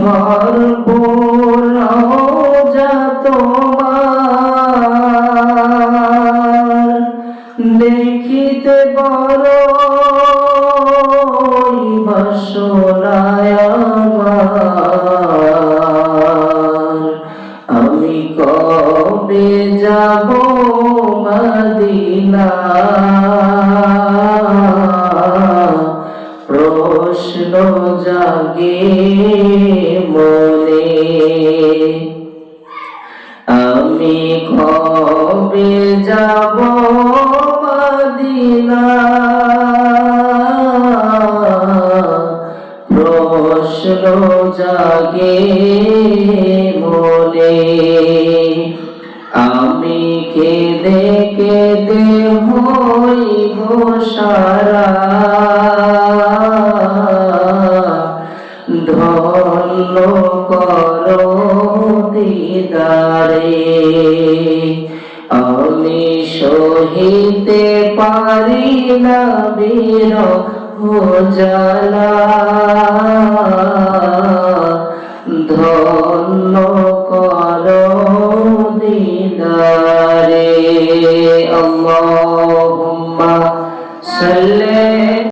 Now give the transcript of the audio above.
ভরপুর রওজা তোমার। দেখিতে বড় বাসনায় আমি কবে যাব মদিনা প্রশ্ন জাগে মনে। আমি কবে যাব মদিনা? প্রশ্ন জাগে মনে। আমি কেঁদে কেঁদে হইব সারা। ঢল করো দিদারে। আমি সহিতে পারি না বীর জালা ধন্য কর দিদারে। আল্লাহুম্মা সাল্লি